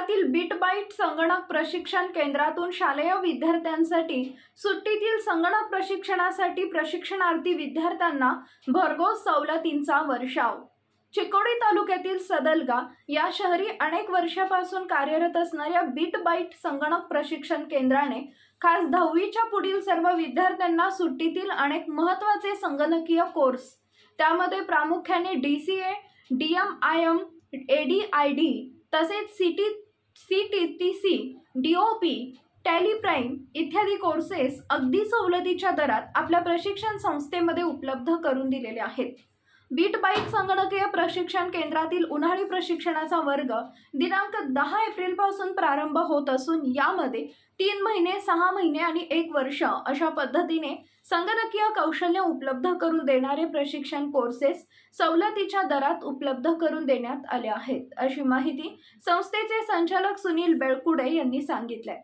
शहरातील bit bite संगणक प्रशिक्षण केंद्रातून शालेय विद्यार्थ्यांसाठी सुट्टीतील संगणक प्रशिक्षणासाठी प्रशिक्षणार्थी विद्यार्थ्यांना भरघोस सवलतींचा वर्षाव. चिकोडी तालुक्यातील सदलगा या शहरी अनेक वर्षापासून कार्यरत असणाऱ्या बीट बाईट संगणक प्रशिक्षण केंद्राने खास दहावीच्या पुढील सर्व विद्यार्थ्यांना सुट्टीतील अनेक महत्त्वाचे संगणकीय कोर्स त्यामध्ये प्रामुख्याने D C A D M I M A D I D तसेच C T C T T C D O P Tally Prime इत्यादी कोर्सेस अगदी सवलतीच्या दरात आपल्या प्रशिक्षण संस्थेमध्ये उपलब्ध करून दिलेले आहेत. बीट बाईक संगणकीय प्रशिक्षण केंद्रातील उन्हाळी प्रशिक्षणाचा वर्ग दिनांक दहा एप्रिलपासून प्रारंभ होत असून यामध्ये तीन महिने सहा महिने आणि एक वर्ष अशा पद्धतीने संगणकीय कौशल्य उपलब्ध करून देणारे प्रशिक्षण कोर्सेस सवलतीच्या दरात उपलब्ध करून देण्यात आले आहेत अशी माहिती संस्थेचे संचालक सुनील बेळकुडे यांनी सांगितले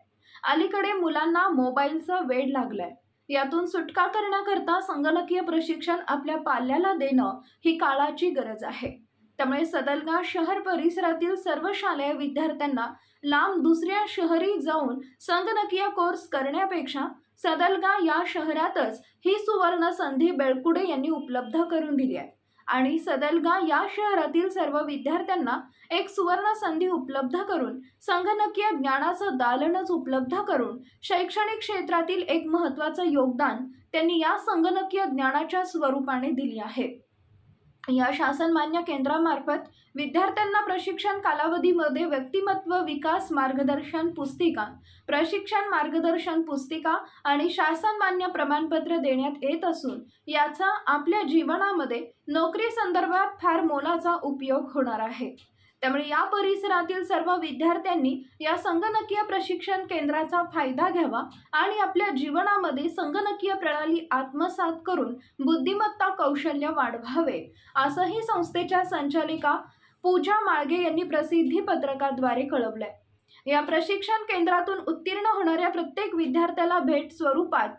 अलीकडे मुलांना मोबाईलचा वेड लागलाय. यातून सुटका करण्याकरता संगणकीय प्रशिक्षण आपल्या पाल्याला देणं ही काळाची गरज आहे. त्यामुळे सदलगा शहर परिसरातील सर्व शालेय विद्यार्थ्यांना लांब दुसऱ्या शहरी जाऊन संगणकीय कोर्स करण्यापेक्षा सदलगा या शहरातच ही सुवर्ण संधी बेळकुडे यांनी उपलब्ध करून दिली आहे. आणि सदलगा या शहरातील सर्व विद्यार्थ्यांना एक सुवर्ण संधी उपलब्ध करून संगणकीय ज्ञानाचं दालनच उपलब्ध करून शैक्षणिक क्षेत्रातील एक महत्त्वाचं योगदान त्यांनी या संगणकीय ज्ञानाच्या स्वरूपाने दिले आहे. या शासनमान्य केंद्रामार्फत विद्यार्थ्यांना प्रशिक्षण कालावधीमध्ये व्यक्तिमत्व विकास मार्गदर्शन पुस्तिका प्रशिक्षण मार्गदर्शन पुस्तिका आणि शासनमान्य प्रमाणपत्र देण्यात येत असून याचा आपल्या जीवनामध्ये नोकरी संदर्भात फार मोलाचा उपयोग होणार आहे. त्यामुळे या परिसरातील सर्व विद्यार्थ्यांनी या संगणकीय प्रशिक्षण केंद्राचा फायदा घ्यावा आणि आपल्या जीवनामध्ये संगणकीय प्रणाली आत्मसात करून बुद्धिमत्ता कौशल्य वाढवावे. असंही संस्थेच्या संचालिका पूजा माळगे यांनी प्रसिद्धी पत्रकाद्वारे कळवलंय. या प्रशिक्षण केंद्रातून उत्तीर्ण होणाऱ्या प्रत्येक विद्यार्थ्याला भेट स्वरूपात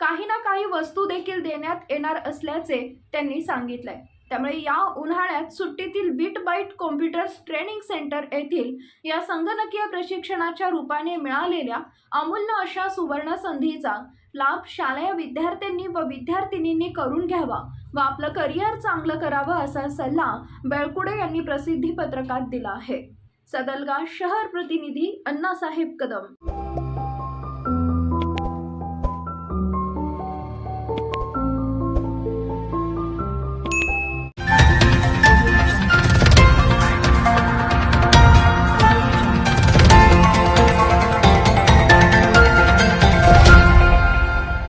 काही ना काही वस्तू देखील देण्यात येणार असल्याचे त्यांनी सांगितलंय. त्यामुळे या उन्हाळ्यात सुट्टीतील Bit Byte computers training centre येथील या संगणकीय प्रशिक्षणाच्या रूपाने मिळालेल्या अमूल्य अशा सुवर्ण संधीचा लाभ शालेय विद्यार्थ्यांनी व विद्यार्थिनींनी करून घ्यावा व आपलं करिअर चांगलं करावं असा सल्ला बेळकुडे यांनी प्रसिद्धी पत्रकात दिला आहे. सदलगा शहर प्रतिनिधी अण्णासाहेब कदम.